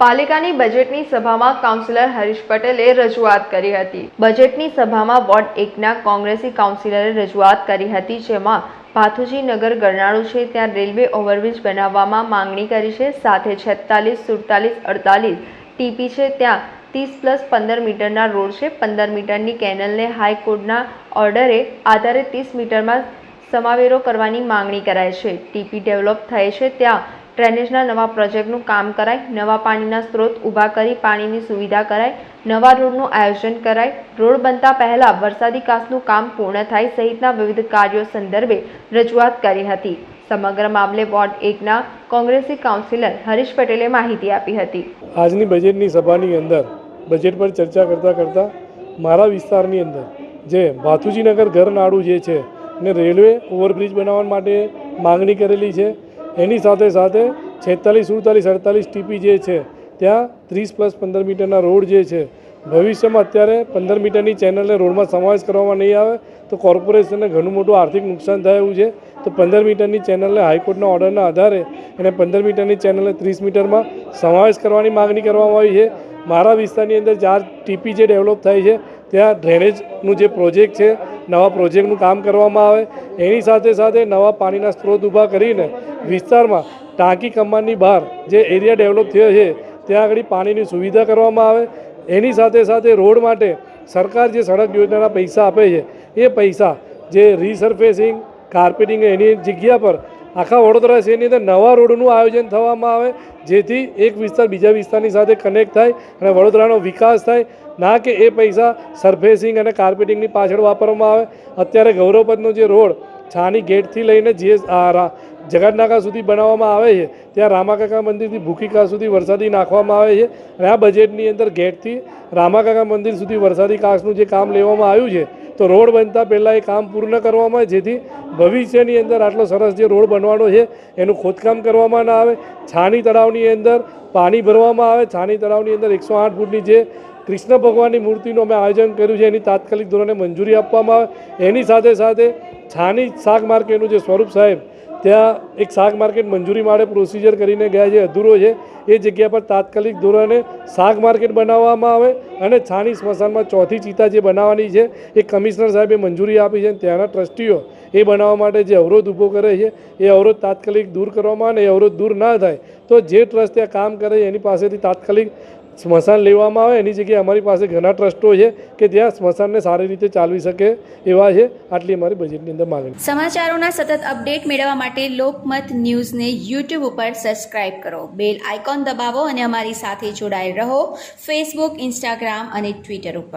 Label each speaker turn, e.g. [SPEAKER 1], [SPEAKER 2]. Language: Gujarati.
[SPEAKER 1] પાલિકાની બજેટની સભામાં કાઉન્સિલર હરીશ પટેલે રજૂઆત કરી હતી. બજેટની સભામાં વોર્ડ એકના કોંગ્રેસી કાઉન્સિલરે રજૂઆત કરી હતી, જેમાં ભાથુજી નગર ગરનાળું છે, ત્યાં રેલવે ઓવરબ્રિજ બનાવવામાં માંગણી કરી છે, સાથે છેતાલીસ, સુડતાલીસ, અડતાલીસ ટીપી છે, ત્યાં ત્રીસ પ્લસ પંદર મીટરના રોડ છે, પંદર મીટરની કેનલને હાઈકોર્ટના ઓર્ડરે આધારે ત્રીસ મીટરમાં સમાવેરો કરવાની માંગણી કરાય છે. ટીપી ડેવલપ થાય છે, ત્યાં ડ્રેનેજના નવા પ્રોજેક્ટનું કામ કરાય, નવા પાણીના સ્ત્રોત ઊભા કરી, પાણીની સુવિધા કરાય, નવા રોડનું આયોજન કરાય. રોડ બનતા પહેલાં વરસાદી કાસનું કામ પૂર્ણ થાય સહિતના વિવિધ કાર્યો સંદર્ભે રજૂઆત કરી હતી. સમગ્ર મામલે વોર્ડ એકના કોંગ્રેસી કાઉન્સિલર હરીશ પટેલે માહિતી આપી હતી.
[SPEAKER 2] આજની બજેટની સભાની અંદર, બજેટ પર ચર્ચા કરતાં કરતાં મારા વિસ્તારની અંદર, જે ભાથુજીનગર ઘરનાળું જે છે, ને રેલવે ઓવરબ્રિજ બનાવવા માટે માંગણી કરેલી છે એની સાથે સાથે છેતાલીસ, સુડતાલીસ, અડતાલીસ ટીપી જે છે, ત્યાં ત્રીસ પ્લસ પંદર મીટરના રોડ જે છે, ભવિષ્યમાં અત્યારે પંદર મીટરની ચેનલને રોડમાં સમાવેશ કરવામાં નહીં આવે, તો કોર્પોરેશનને ઘણું મોટું આર્થિક નુકસાન થાય છે. તો પંદર મીટરની ચેનલને હાઈકોર્ટના ઓર્ડરના આધારે એને પંદર મીટરની ચેનલને ત્રીસ મીટરમાં સમાવેશ કરવાની માગણી કરવામાં આવી છે. મારા વિસ્તારની અંદર ચાર ટીપી જે ડેવલપ થાય છે, ત્યાં ડ્રેનેજનું જે પ્રોજેક્ટ છે, નવા પ્રોજેક્ટનું કામ કરવામાં આવે. એની સાથે સાથે નવા પાણીના સ્ત્રોત ઊભા કરીને વિસ્તારમાં ટાંકી કમાનની બહાર જે એરિયા ડેવલપ થયો છે, ત્યાં આગળ પાણીની સુવિધા કરવામાં આવે. એની સાથે સાથે રોડ માટે સરકાર જે સડક યોજનાના પૈસા આપે છે, એ પૈસા જે રીસર્ફેસિંગ કાર્પેટિંગ એની જગ્યા પર આખા વડોદરા શહેરની અંદર નવા રોડનું આયોજન થવામાં આવે, જેથી એક વિસ્તાર બીજા વિસ્તારની સાથે કનેક્ટ થાય અને વડોદરાનો વિકાસ થાય. ના કે એ પૈસા સરફેસિંગ અને કાર્પેટિંગની પાછળ વાપરવામાં આવે. અત્યારે ગૌરવપદનો જે રોડ છાની ગેટથી લઈને જે જગતનાકા સુધી બનાવવામાં આવે છે, ત્યાં રામાકાકા મંદિરથી ભૂખીકા સુધી વરસાદી નાખવામાં આવે છે અને આ બજેટની અંદર ગેટથી રામાકાકા મંદિર સુધી વરસાદી કાચનું જે કામ લેવામાં આવ્યું છે, તો રોડ બનતા પહેલાં એ કામ પૂર્ણ કરવામાં જેથી ભવિષ્યની અંદર આટલો સરસ જે રોડ બનવાનો છે, એનું ખોદકામ કરવામાં ના આવે. છાની તળાવની અંદર પાણી ભરવામાં આવે, છાની તળાવની અંદર એકસો આઠ ફૂટની જે કૃષ્ણ ભગવાનની મૂર્તિનું અમે આયોજન કર્યું છે, એની તાત્કાલિક ધોરણે મંજૂરી આપવામાં આવે. એની સાથે સાથે છાની શાક માર્કેટનું જે સ્વરૂપ સાહેબ, ત્યાં એક શાક માર્કેટ મંજૂરી માટે પ્રોસિજર કરીને ગયા જે અધૂરો છે, એ જગ્યા પર તાત્કાલિક ધોરણે શાક માર્કેટ બનાવવામાં આવે અને છાણી સ્મશાનમાં ચોથી ચિતા જે બનાવવાની છે, એ કમિશનર સાહેબે મંજૂરી આપી છે ત્યાંના ટ્રસ્ટીઓ એ બનાવવા માટે જે અવરોધ ઊભો કરે છે, એ અવરોધ તાત્કાલિક દૂર કરવામાં અને એ અવરોધ દૂર ના થાય, તો જે ટ્રસ્ટ ત્યાં કામ કરે એની પાસેથી તાત્કાલિક સ્મશાન લેવામાં આવે, એની જગ્યાએ અમારી પાસે ઘણા ટ્રસ્ટો છે કે ત્યાં સ્મશાનને સારી રીતે ચાલવી શકે એવા છે. આટલી અમારી બજેટની અંદર માગણી.
[SPEAKER 3] સમાચારોના સતત અપડેટ મેળવવા માટે લોકમત ન્યૂઝને યુટ્યુબ ઉપર સબસ્ક્રાઇબ કરો. બેલ આઇકોન દબાવો અને અમારી સાથે જોડાયેલ રહો. ફેસબુક ઇન્સ્ટાગ્રામ અને ટ્વિટર ઉપર.